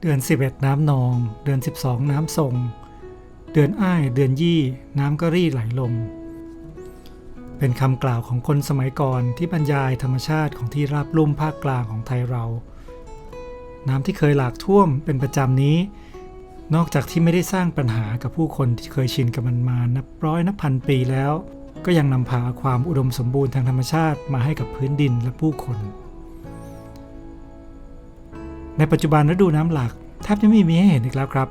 เดือน 11 น้ำนอง เดือน 12 น้ำทรง เดือนอ้ายเดือนยี่น้ำก็รีไหลลง เป็นคำกล่าวของคนสมัยก่อนที่บรรยายธรรมชาติของที่ราบลุ่มภาคกลางของไทยเรา น้ำที่เคยหลากท่วมเป็นประจำนี้ นอกจากที่ไม่ได้สร้างปัญหากับผู้คนที่เคยชินกับมันมานับร้อยนับพันปีแล้ว ก็ยังนำพาความอุดมสมบูรณ์ทางธรรมชาติมาให้กับพื้นดินและผู้คน ในปัจจุบันฤดูน้ำหลากแทบจะไม่มีให้เห็นอีกแล้วครับ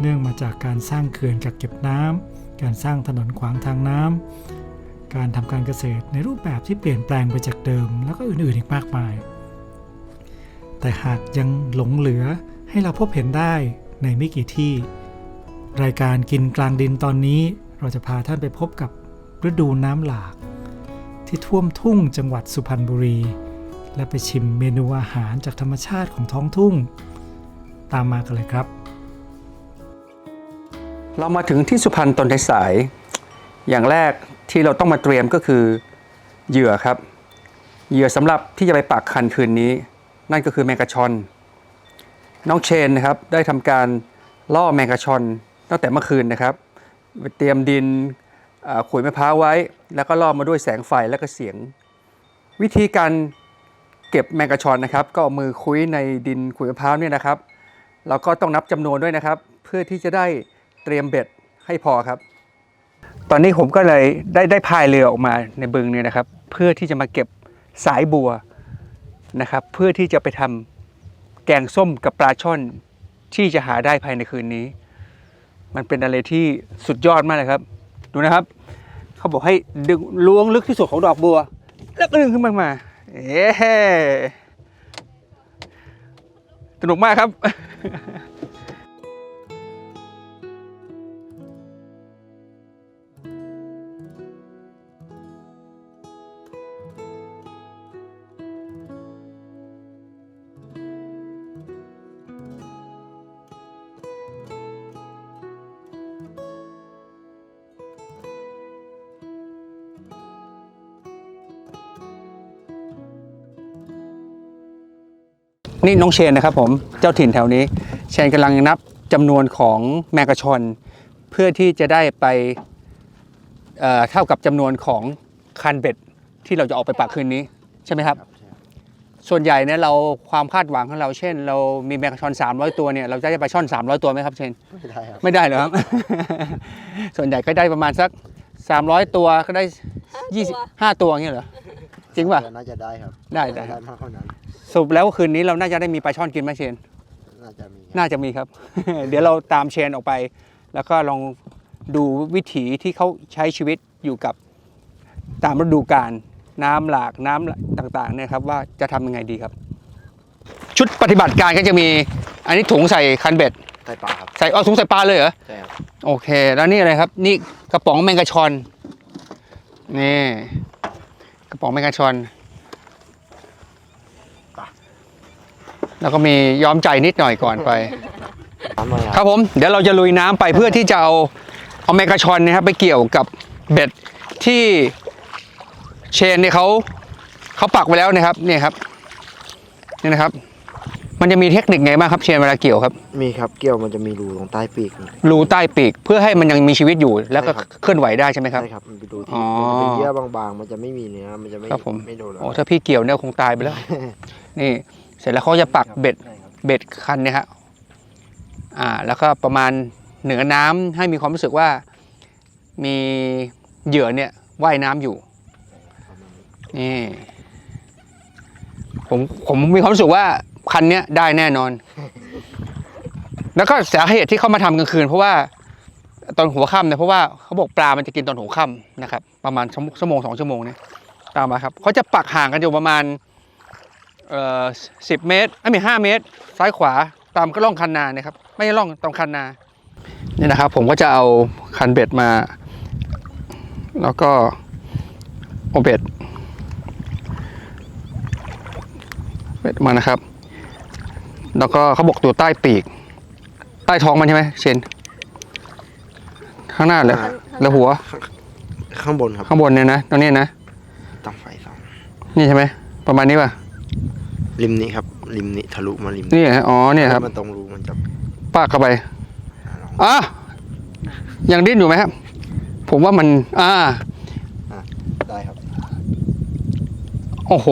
เนื่องมาจากการสร้างเขื่อนกักเก็บน้ำการสร้างถนนขวางทางน้ำการทำการเกษตรในรูปแบบที่เปลี่ยนแปลงไปจากเดิม แล้วก็อื่นๆอีกมากมาย แต่หากยังหลงเหลือให้เราพบเห็นได้ในไม่กี่ที่ รายการกินกลางดินตอนนี้เราจะพาท่านไปพบกับ ฤดูน้ำหลาก ที่ท่วมทุ่งจังหวัดสุพรรณบุรี และไปชิมเมนูอาหารจากธรรมชาติของท้องทุ่ง ตามมากันเลยครับ เรามาถึงที่สุพรรณตอนสาย อย่างแรกที่เราต้องมาเตรียมก็คือเหยื่อครับ เหยื่อสำหรับที่จะไปปักคันคืนนี้ นั่นก็คือแมงกะชอน น้องเชนนะครับได้ทำการล่อแมงกะชอนตั้งแต่เมื่อคืนนะครับไปเตรียมดิน ขุยมะพร้าวไว้ แล้วก็ล่อมาด้วยแสงไฟและก็เสียง วิธีการเก็บแมงกะชอนนะครับ ก็เอามือคุ้ยในดินขุยมะพร้าวเนี่ยนะครับ เราก็ต้องนับจำนวนด้วยนะครับ เพื่อที่จะได้เตรียมเบ็ดให้พอครับ ตอนนี้ผมก็เลยได้ได้พายเรือออกมาในบึงเนี่ยนะครับ เพื่อที่จะมาเก็บสายบัวนะครับ เพื่อที่จะไปทำแกงส้มกับปลาช่อนที่จะหาได้ภายในคืนนี้ มันเป็นอะไรที่สุดยอดมากเลยครับ ดูนะครับ เขาบอกให้ดึงล้วงลึกที่สุดของดอกบัว แล้วก็ดึงขึ้นมามาเอ๊สนุกมากครับ นี่น้องเชนนะครับผมเจ้าถิ่นแถวนี้ เชนกำลังนับจำนวนของแมงกะชอนเพื่อที่จะได้ไปเอ่อเท่ากับจำนวนของคันเบ็ดที่เราจะออกไปปักคืนนี้ใช่ไหมครับ ส่วนใหญ่เนี่ยเราความคาดหวังของเราเช่น เรามีแมงกะชอน 300 ตัวเนี่ยเราจะได้ปลาช่อน 300 ตัวไหมครับเชนไม่ได้ครับไม่ได้เหรอครับ ส่วนใหญ่ก็ได้ประมาณสัก 300 ตัวก็ได้ 25 ตัวอย่างเงี้ยเหรอจ ริงป่ะ น่าจะได้ครับได้ได้คได้รับ มากกว่านั้นสรุปแล้วคืนนี้เราน่าจะได้มีปลาช่อนกินไหมเชน น่าจะมีครับน่าจะมีครับ เดี๋ยวเราตามเชนออกไป แล้วก็ลองดูวิถีที่เขาใช้ชีวิตอยู่กับตามฤดูกาลน้ำหลากน้ำต่างๆเนี่ยครับว่าจะทำยังไงดีครับ ชุดปฏิบัติการก็จะมี อันนี้ถุงใส่คันเบ็ดใส่ปลาครับใส่เอาถุงใส่ปลาเลยเหรอ ใช่ครับโอเค แล้วนี่อะไรครับ นี่กระป๋องแมงกะชอน นี่ กระป๋องแมงกะชอนแล้วก็มีย้อมใจนิดหน่อยก่อนไปน้ำมาครับผม เดี๋ยวเราจะลุยน้ำไปเพื่อที่จะเอาเอาแมงกะชอนเนะครับไปเกี่ยวกับเบ็ดที่เชนเนี่ยเขาเขาปักไว้แล้วนะครับเนี่ยครับนี่นะครับ มันจะมีเทคนิคไงบ้างครับเชนเวลาเกี่ยวครับมีครับเกี่ยวมันจะมีรูตรงใต้ปีกรูใต้ปีกเพื่อให้มันยังมีชีวิตอยู่ แล้วก็ใช่ครับ เคลื่อนไหวได้ใช่ไหมครับ ใช่ครับมันไปดูอ๋ที่อมันจะเป็นเยื่อบางๆ มันจะไม่มีเนื้อมันจะไม่ครับผม ไม่โดนโอ้ถ้าพี่เกี่ยวเนี่ยคงตายไปแล้ว นี่เสร็จแล้วเขาจะปักเบ็ด ใช่ครับเบ็ดคันเนี่ยฮะ อ่า แล้วก็ประมาณเหนือน้ำให้มีความรู้สึกว่า มีเหยื่อเนี่ยว่ายน้ำอยู่ นี่ ผมผมมีความรู้สึกว่า คันเนี้ยได้แน่นอน แล้วก็สาเหตุที่เขามาทำกลางคืน เพราะว่าตอนหัวค่ำเนี่ยเพราะว่าเขาบอกปลามันจะกินตอนหัวค่ำนะครับ ประมาณชั่วโมงสองชั่วโมงเนี่ยตามมาครับเขาจะปักห่างกันอยู่ประมาณเอ่อสิบเมตรไม่มีห้าเมตร ซ้ายขวาตามก็ล่องคันนาเนี่ยครับ ไม่ใช่ล่องตามคันนานี่นะครับ ผมก็จะเอาคันเบ็ดมา แล้วก็เอาเบ็ดเบ็ดมานะครับ แล้วก็เขาบอกตัวใต้ปีก ใต้ท้องมันใช่ไหมเชนข้างหน้าเลยแล้วหัว ข้างบนครับข้างบนเนี่ยนะตรงนี้นะตั้งไฟสองนี่ใช่ไหมประมาณนี้ป่ะริมนี้ครับ ริมนี้ทะลุมาริมนี่ฮะอ๋อเนี่ยครับมันตรงรูมันจะปากเข้าไปอ่าลองอะยังดิ้นอยู่ไหมครับ ผมว่ามัน อ่าได้ครับ โอ้โห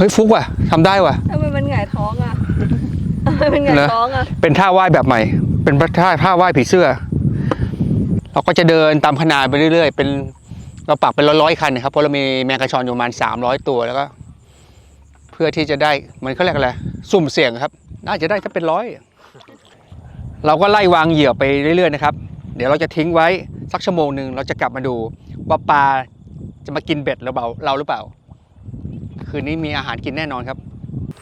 ฮ้ยฟุกว่ะทำได้ว่ะ ทำไมมันหงายท้องอะทำไมมันหงายเหรอท้องอะเป็นท่าว่ายแบบใหม่ เป็นท่าท่าว่ายผีเสื้อ เราก็จะเดินตามขนาดไปเรื่อยๆ เป็นเราปักเป็นร้อยๆคันนะครับ เพราะเรามีแมงกะชอนอยู่ประมาณสามร้อยตัวแล้วก็ เพื่อที่จะได้มันเขาเรียกอะไรสุ่มเสี่ยงครับ น่าจะได้ถ้าเป็นร้อย เราก็ไล่วางเหยื่อไปเรื่อยๆนะครับ เดี๋ยวเราจะทิ้งไว้สักชั่วโมงหนึ่งเราจะกลับมาดูว่าปลาจะมากินเบ็ดหรือเปล่าเราหรือเปล่า คืนนี้มีอาหารกินแน่นอนครับ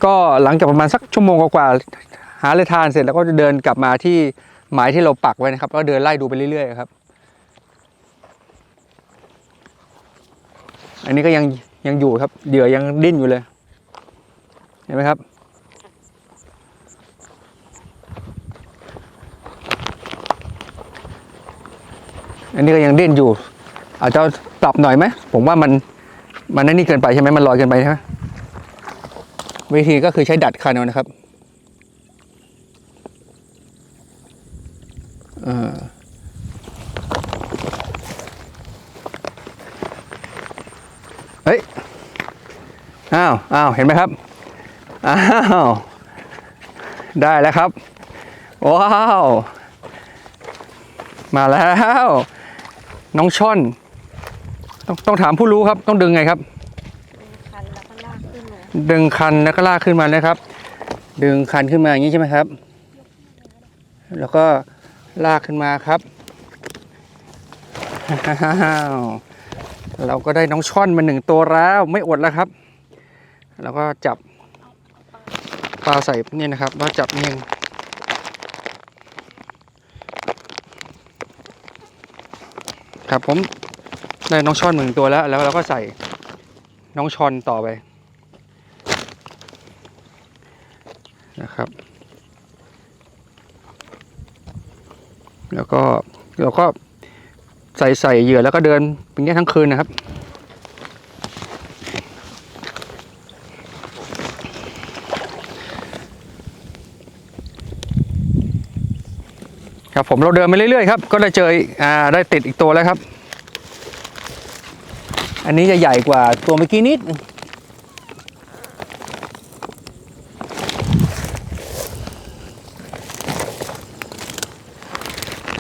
ก็หลังจากประมาณสักชั่วโมงกว่าๆหาอะไรทานเสร็จแล้วก็จะเดินกลับมาที่หมายที่เราปักไว้นะครับแล้วเดินไล่ดูไปเรื่อยๆครับ อันนี้ก็ยังยังอยู่ครับเหยื่อยังดิ้นอยู่เลย เห็นไหมครับอันนี้ก็ยังดิ้นอยู่ อาจจะปรับหน่อยไหม ผมว่ามัน มันนั่นนี่เกินไปใช่ไหมมันลอยเกินไปใช่ไหมวิธีก็คือใช้ดัดคันเอานะครับเออเฮ้ย อ้าว อ้าว เห็นไหมครับ อ้าว ได้แล้วครับ ว้าว มาแล้ว น้องช่อน ต้องต้องถามผู้รู้ครับ ต้องดึงไงครับ คันแล้วก็ลากขึ้นมาดึงคันแล้วก็ลากขึ้นมานะครับ ดึงคันขึ้นมาอย่างนี้ใช่ไหมครับ แล้วก็ลากขึ้นมาครับอ้าวเราก็ได้น้องช่อนมาหนึ่งตัวแล้วไม่อดแล้วครับ แล้วก็จับปลาใส่นี่นะครับแล้วจับนี่ครับผม ได้น้องช่อนหนึ่งตัวแล้ว แล้วเราก็ใส่น้องชอนต่อไปนะครับ แล้วก็เราก็ใส่ใส่เหยื่อแล้วก็เดินเป็นแค่ทั้งคืนนะครับครับผมเราเดินไปเรื่อยๆครับ ก็ได้เจออ่าได้ติดอีกตัวแล้วครับ อันนี้จะใหญ่กว่าตัวเมื่อกี้นิดนึง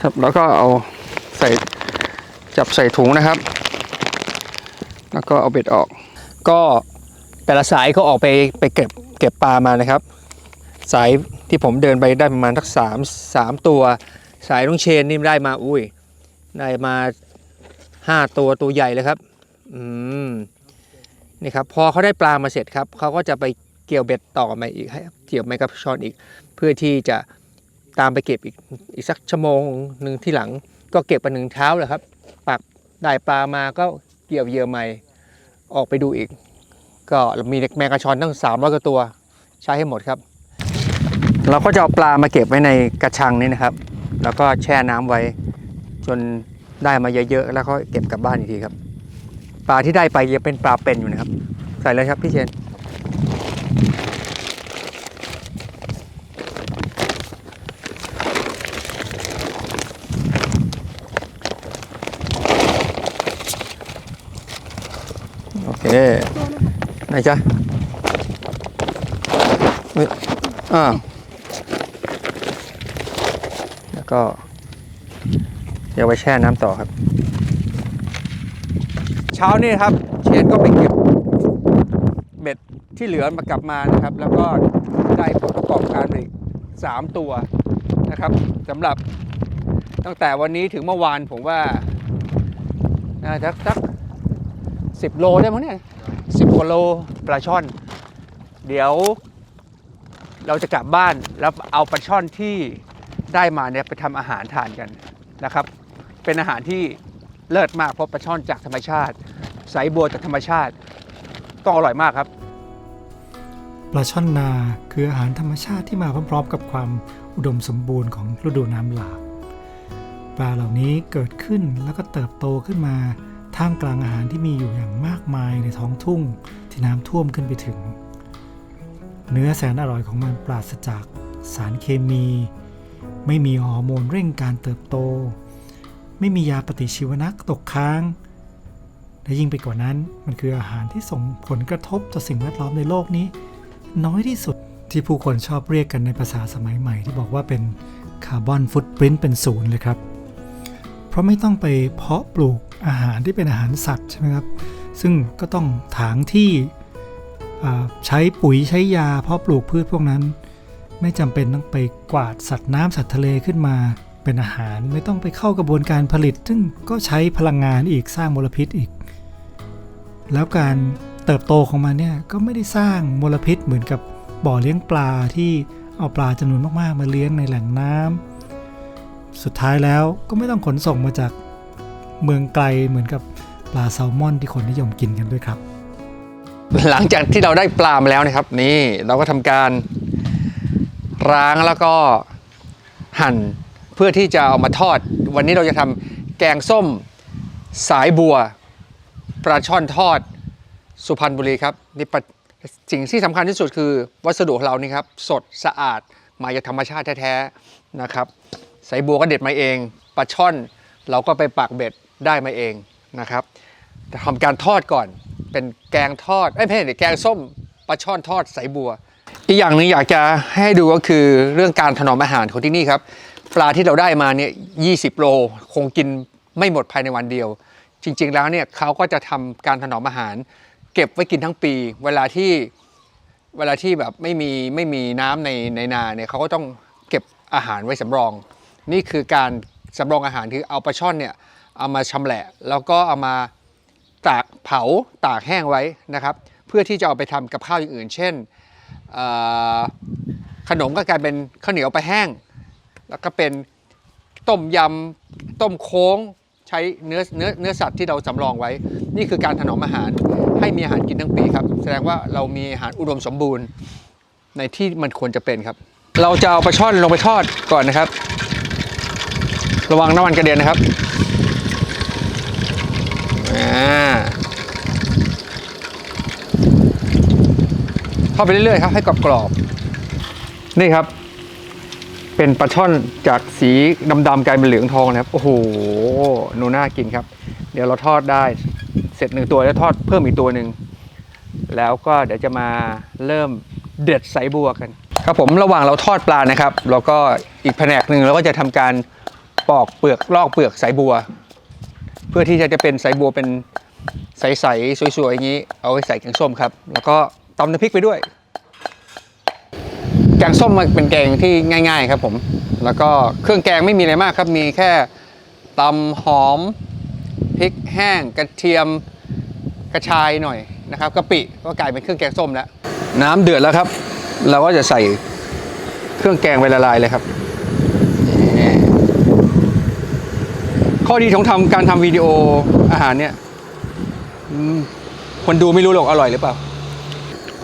ครับแล้วก็เอาใส่จับใส่ถุงนะครับ แล้วก็เอาเบ็ดออก ก็แต่ละสายก็ออกไปไปเก็บเก็บปลามานะครับ สายที่ผมเดินไปได้ประมาณทักสามสามตัว สายลุงเชนนี่ได้มาอุ้ยได้มาห้าตัวตัวใหญ่เลยครับ อืมนี่ครับพอเขาได้ปลามาเสร็จครับเขาก็จะไปเกี่ยวเบ็ดต่อมาอีกให้เกี่ยวไมกับช้อนอีก เพื่อที่จะตามไปเก็บอีกอีกสักชั่วโมงหนึ่งที่หลัง ก็เก็บไปหนึ่งเช้าเลยครับปักได้ปลามาก็เกี่ยวเยื่อใหม่ออกไปดูอีก ก็มีแมงกะชอนตั้งสามร้อยกว่าตัวใช้ให้หมดครับ เราก็จะเอาปลามาเก็บไว้ในกระชังนี้นะครับ แล้วก็แช่น้ำไว้จนได้มาเยอะๆแล้วก็เก็บกลับบ้านอีกทีครับ ปลาที่ได้ไปยังเป็นปลาเป็นอยู่นะครับ ใส่เลยครับพี่เชนโอเคไหนจ๊ะเฮ้ยอ่าแล้วก็ เดี๋ยวไปแช่น้ำต่อครับ เช้านี่ครับ เชนก็ไปเก็บเบ็ดที่เหลือมากลับมานะครับ แล้วก็ได้ผลประกอบการอีกสามตัวนะครับสำหรับตั้งแต่วันนี้ถึงเมื่อวานผมว่าน่าจะสักสิบโลได้มั้งเนี่ยสิบกว่าโลปลาช่อน เดี๋ยวเราจะกลับบ้านแล้วเอาปลาช่อนที่ได้มาเนี่ยไปทำอาหารทานกันนะครับ เป็นอาหารที่ เลิศมากเพราะปลาช่อนจากธรรมชาติ สายบัวจากธรรมชาติ ต้องอร่อยมากครับ ปลาช่อนนาคืออาหารธรรมชาติที่มาพร้อมๆ กับความอุดมสมบูรณ์ของฤดูน้ำหลากปลาเหล่านี้เกิดขึ้นแล้วก็เติบโตขึ้นมาท่ามกลางอาหารที่มีอยู่อย่างมากมายในท้องทุ่งที่น้ำท่วมขึ้นไปถึง เนื้อแสนอร่อยของมันปราศจากสารเคมี ไม่มีฮอร์โมนเร่งการเติบโต ไม่มียาปฏิชีวนะตกค้าง และยิ่งไปกว่านั้นมันคืออาหารที่ส่งผลกระทบต่อสิ่งแวดล้อมในโลกนี้ น้อยที่สุดที่ผู้คนชอบเรียกกันในภาษาสมัยใหม่ ที่บอกว่าเป็นคาร์บอนฟุตปรินต์เป็นศูนย์เลยครับ เพราะไม่ต้องไปเพาะปลูกอาหารที่เป็นอาหารสัตว์ใช่ไหมครับ ซึ่งก็ต้องถางที่ใช้ปุ๋ยใช้ยาเพาะปลูกพืชพวกนั้น ไม่จำเป็นต้องไปกวาดสัตว์น้ำสัตว์ทะเลขึ้นมา เป็นอาหารไม่ต้องไปเข้ากระบวนการผลิต ซึ่งก็ใช้พลังงานอีกสร้างมลพิษอีก แล้วการเติบโตของมันเนี่ยก็ไม่ได้สร้างมลพิษเหมือนกับบ่อเลี้ยงปลาที่เอาปลาจำนวนมากๆ มาเลี้ยงในแหล่งน้ำสุดท้ายแล้วก็ไม่ต้องขนส่งมาจากเมืองไกลเหมือนกับปลาแซลมอนที่คนนิยมกินกันด้วยครับ หลังจากที่เราได้ปลามาแล้วนะครับ นี่เราก็ทำการล้างแล้วก็หั่น เพื่อที่จะเอามาทอด วันนี้เราจะทำแกงส้มสายบัวปลาช่อนทอดสุพรรณบุรีครับนี่สิ่งที่สำคัญที่สุดคือวัสดุของเรานี่ครับสดสะอาดมาจากธรรมชาติแท้ๆนะครับสายบัวก็เด็ดมาเองปลาช่อนเราก็ไปปักเบ็ดได้มาเองนะครับแต่ทำการทอดก่อนเป็นแกงทอดเอ้ยไม่ใช่แกงส้มปลาช่อนทอดสายบัว อีกอย่างหนึงอยากจะให้ดูก็คือเรื่องการถนอมอาหารของที่นี่ครับ ลาที่เราได้มาเนี่ย20โลคงกินไม่หมดภายในวันเดียว จริง ๆ แล้วเนี่ยเขาก็จะทำการถนอมอาหาร เก็บไว้กินทั้งปี เวลาที่เวลาที่แบบไม่มีไม่มีน้ำในในนาเนี่ยเขาก็ต้องเก็บอาหารไว้สำรอง นี่คือการสำรองอาหารคือเอาปลาช่อนเนี่ยเอามาชำแหละ แล้วก็เอามาตากเผาตากแห้งไว้นะครับ เพื่อที่จะเอาไปทำกับข้าวอย่างอื่น เช่นขนมก็กลายเป็นข้าวเหนียวไปแห้ง แล้วก็เป็นต้มยำต้มโค้งใช้เนื้อเนื้อเนื้อสัตว์ที่เราสำรองไว้ นี่คือการถนอมอาหารให้มีอาหารกินทั้งปีครับ แสดงว่าเรามีอาหารอุดมสมบูรณ์ในที่มันควรจะเป็นครับ เราจะเอาปลาช่อนลงไปทอดก่อนนะครับ ระวังน้ำมันกระเด็นนะครับอ่าทอดไปเรื่อยๆครับให้กรอบๆนี่ครับ เป็นปลาช่อนจากสีดำๆกลายเป็นเหลืองทองนะครับ โอ้โหนูน่ากินครับ เดี๋ยวเราทอดได้เสร็จหนึ่งตัวแล้วทอดเพิ่มอีกตัวหนึ่งแล้วก็เดี๋ยวจะมาเริ่มเด็ดใสบัวกัน ครับผมระหว่างเราทอดปลานะครับเราก็อีกแผนกหนึ่งเราก็จะทำการปอกเปลือกลอกเปลือกใสบัว เพื่อที่จะจะเป็นใสบัวเป็นใสๆสวยๆอย่างนี้ เอาไว้ใส่แกงส้มครับ แล้วก็ตำน้ำพริกไปด้วย แกงส้มมันเป็นแกงที่ง่าย ๆ ครับผม แล้วก็เครื่องแกงไม่มีอะไรมากครับ มีแค่ตำหอมพริกแห้งกระเทียมกระชายหน่อยนะครับกะปิก็กลายเป็นเครื่องแกงส้มแล้ว น้ำเดือดแล้วครับ เราก็จะใส่เครื่องแกงไปละลายเลยครับ ข้อดีของทำการทำวิดีโออาหารเนี่ยคนดูไม่รู้หรอกอร่อยหรือเปล่า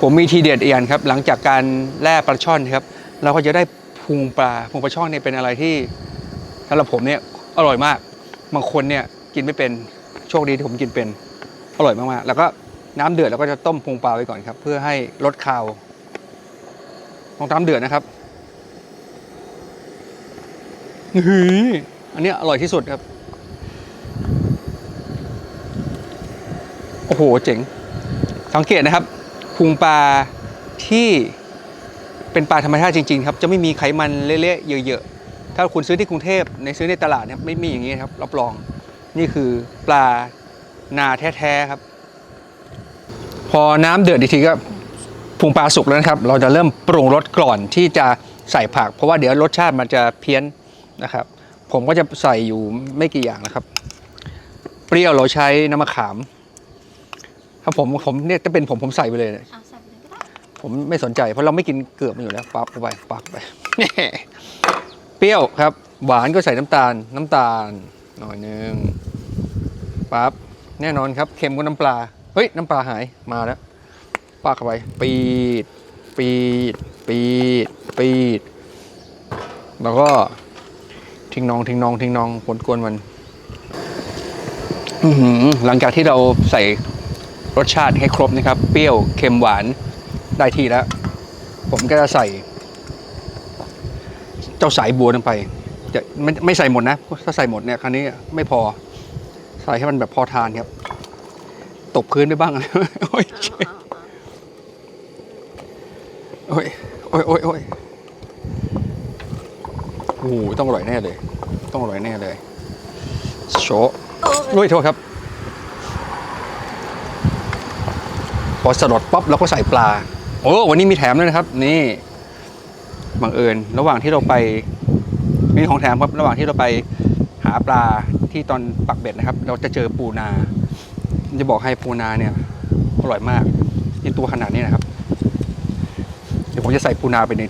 ผมมีทีเด็ดอีกอันครับ หลังจากการแล่ปลาช่อนครับ เราก็จะได้พุงปลาพุงปลาช่อนเนี่ยเป็นอะไรที่สำหรับผมเนี่ยอร่อยมากบางคนเนี่ยกินไม่เป็นโชคดีที่ผมกินเป็นอร่อยมากๆแล้วก็น้ำเดือดเราก็จะต้มพุงปลาไว้ก่อนครับ เพื่อให้ลดคาวต้องน้ำเดือดนะครับหืออันนี้อร่อยที่สุดครับ โอ้โห เจ๋ง สังเกตนะครับ พุงปลาที่เป็นปลาธรรมชาติจริงๆครับจะไม่มีไขมันเละๆเยอะๆถ้าคุณซื้อที่กรุงเทพในซื้อในตลาดเนี่ยไม่มีอย่างนี้ครับรับรองนี่คือปลานาแท้ๆครับ พอน้ำเดือดอีกทีก็พุงปลาสุกแล้วนะครับ เราจะเริ่มปรุงรสก่อนที่จะใส่ผัก เพราะว่าเดี๋ยวรสชาติมันจะเพี้ยนนะครับ ผมก็จะใส่อยู่ไม่กี่อย่างนะครับ เปรี้ยวเราใช้น้ำมะขาม ถ้าผมผมเนี่ยจะเป็นผมผมใส่ไปเลยเนี่ยเอาใส่เลยก็ได้ผมไม่สนใจ เพราะเราไม่กินเกือบมันอยู่แล้วปั๊บเข้าไปปั๊บไป เปรี้ยวครับ หวานก็ใส่น้ำตาล น้ำตาลหน่อยหนึงปั๊บแน่นอนครับเค็มก็น้ำปลาเฮ้ยน้ำปลาหายมาแล้วปาเข้าไป ปีด ปีด ปีด ปีด แล้วก็ทิ้งน้องทิ้งน้องทิ้งน้องผลกวนมัน อื้อหือหลังจากที่เราใส่ รสชาติให้ครบนะครับ เปรี้ยวเค็มหวานได้ที่แล้ว ผมก็จะใส่ เจ้าสายบัวลงไปจะไม่ไม่ใส่หมดนะ ถ้าใส่หมดเนี่ยครั้นี้ไม่พอใส่ให้มันแบบพอทานครับตกพื้นได้บ้างโอ้ยโอ้ยโอ้ยโอ้ยโอ้ยโอ้โหต้องอร่อยแน่เลย ต้องอร่อยแน่เลยโชะโอ้ยโทษครับ พอสลดป๊อปเราก็ใส่ปลา โอ้วันนี้มีแถมด้วยนะครับ นี่บังเอิญระหว่างที่เราไปมีของแถมครับระหว่างที่เราไปหาปลาที่ตอนปักเบ็ดนะครับ เราจะเจอปูนา จะบอกให้ปูนาเนี่ยอร่อยมากนี่ตัวขนาดนี้นะครับ เดี๋ยวผมจะใส่ปูนาไปใน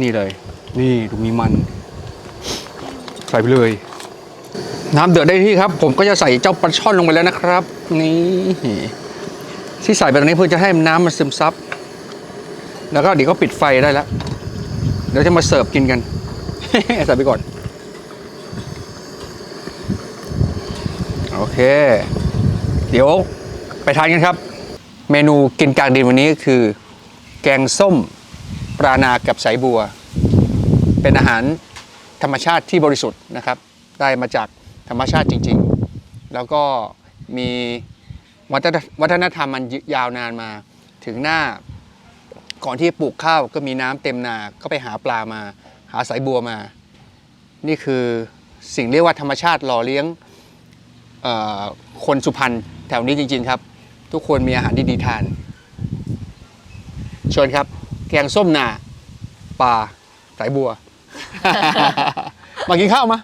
นี่เลย นี่ดูมีมัน ใส่ไปเลย น้ำเดือดได้ที่ครับ ผมก็จะใส่เจ้าปลาช่อนลงไปแล้วนะครับ นี่ ที่ใส่ไปตรงนี้เพื่อจะให้น้ำมันซึมซับ แล้วก็เดี๋ยวก็ปิดไฟได้แล้ว เดี๋ยวจะมาเสิร์ฟกินกัน ใส่ไปก่อน โอเค เดี๋ยวไปทานกันครับ เมนูกินกลางดินวันนี้คือ แกงส้มปลานากับสายบัว เป็นอาหารธรรมชาติที่บริสุทธิ์นะครับ ได้มาจากธรรมชาติจริง ๆ แล้วก็มี วัฒนวัฒนธรรมมันยาวนานมาถึงหน้าก่อนที่ปลูกข้าวก็มีน้ำเต็มนาก็ไปหาปลามา หาสายบัวมา นี่คือสิ่งเรียกว่าธรรมชาติหล่อเลี้ยงคนสุพรรณแถวนี้จริง ๆครับ ทุกคนมีอาหารดีๆทานเชิญครับแกงส้มนาปลาสายบัว มากินข้าวมา